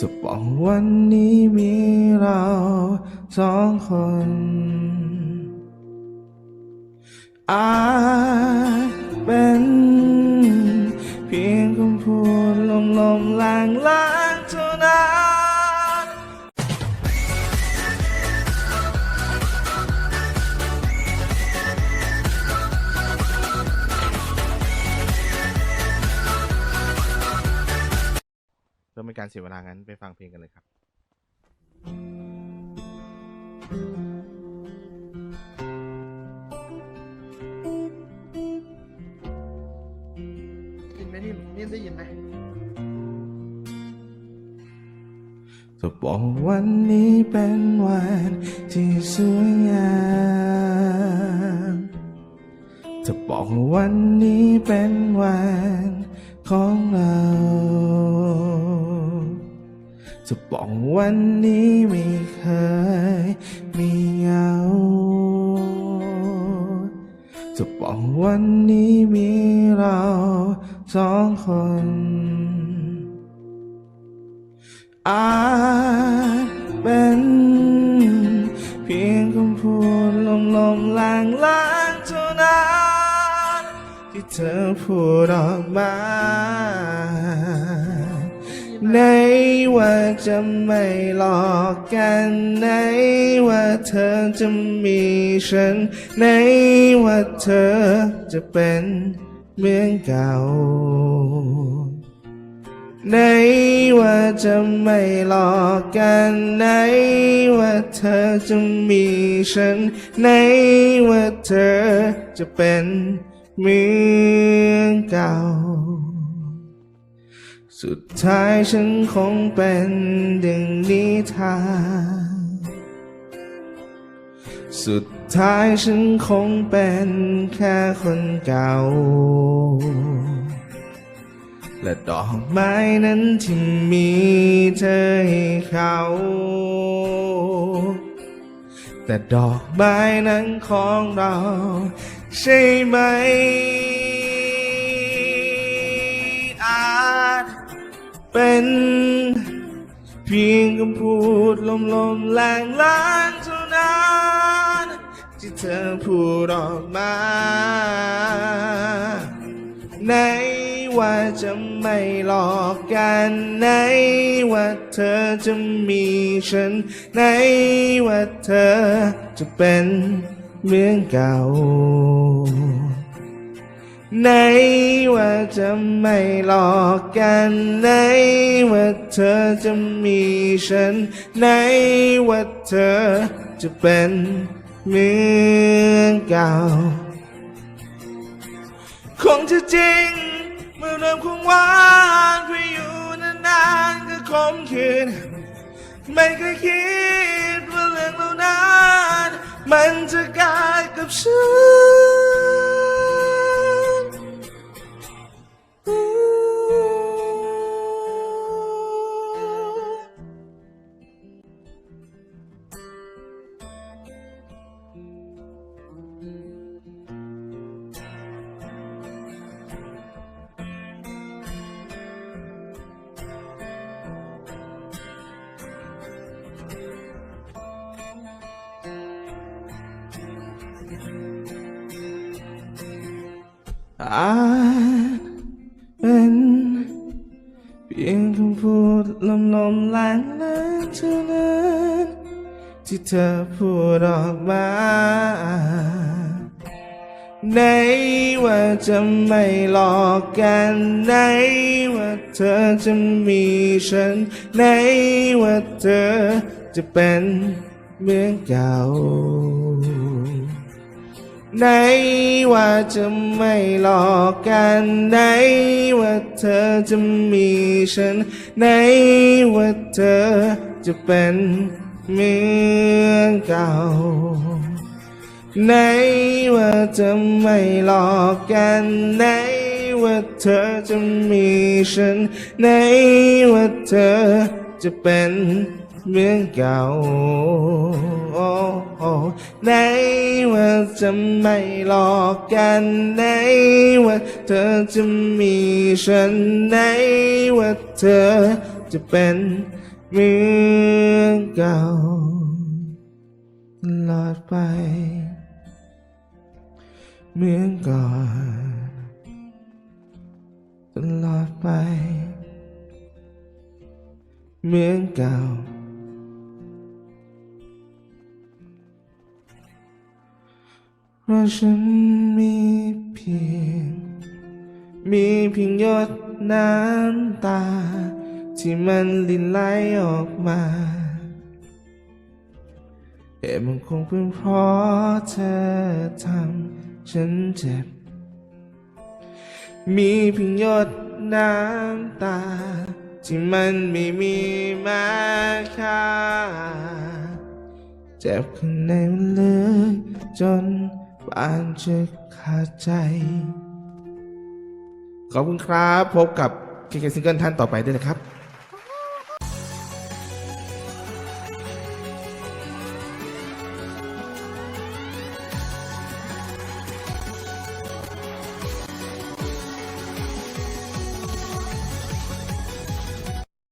จะบอกวันนี้มีเราสองคน อาจเป็น เพียงคำพูดลมลมๆลางลาง เพื่อไม่การเสียเวลางั้นไปฟังเพลงกันเลยครับยินไหมนี่นี่ได้ยินไหมจะบอกวันนี้เป็นวันที่สวยงามจะบอกว่าวันนี้เป็นวันของเรา จะบอกวันนี้ไม่เคยมีเงาจะบอกวันนี้มีเราสองคน อาจเป็นเพียงคำพูดลมลมๆลางลางเท่านั้นที่เธอพูดออกมา ในว่าจะไม่หลอกกันในว่าเธอจะมีฉันในว่าเธอจะเป็นเหมือนเก่าในว่าจะไม่หลอกกันในว่าเธอจะมีฉันในว่าเธอจะเป็นเหมือนเก่า สุดท้ายฉันคงเป็นดังนิทานสุดท้ายฉันคงเป็นแค่คนเก่า และดอกไม้นั้นที่มีเธอให้เขา แต่ดอกไม้นั้นของเราใช่ไหม เป็นเพียงคำพูดลมลมๆแรงแรงๆเท่านั้นที่เธอพูดออกมา ในว่าจะไม่หลอกกันในว่าเธอจะมีฉันในว่าเธอจะเป็นเหมือนเก่า ในว่าจะไม่หลอกกันในว่าเธอจะมีฉันในว่าเธอจะเป็นเหมือนเก่า คงจะจริง เมื่อเริ่มคงหวานเพื่ออยู่นานๆก็คมคืน ไม่เคยคิดว่าเรื่องเหล่านั้น มันจะกลายกับฉัน อาจเป็นเพียงคำพูดลมลมๆแรงแรงๆเท่านั้นที่เธอพูดออกมาในว่าจะไม่หลอกกันในว่าเธอจะมีฉันในว่าเธอจะเป็นเหมือนเก่า ในว่าจะไม่หลอกกันในว่าเธอจะมีฉันในว่าเธอจะเป็นเหมือนเก่าในว่าจะไม่หลอกกันในว่าเธอจะมีฉันในว่าเธอจะเป็น เหมือนเก่าโอ้โอ้ในว่าจะไม่หลอกกันในว่าเธอจะมีฉันในว่าเธอจะเป็นเหมือนเก่าตลอดไปเหมือนก่อนตลอดไปเหมือนเก่า เพราะฉันมีเพียง มีเพียงหยดน้ำตา ที่มันลินไหลออกมาเหตุมันคงเป็นเพราะเธอทำฉันเจ็บ มีเพียงหยดน้ำตา ที่มันไม่มีมาค่าเจ็บข้างในมันเลึกจน ปานจะขาดใจ ขอบคุณครับ พบกับเคเคซิงเกิลท่านต่อไปด้วยนะครับ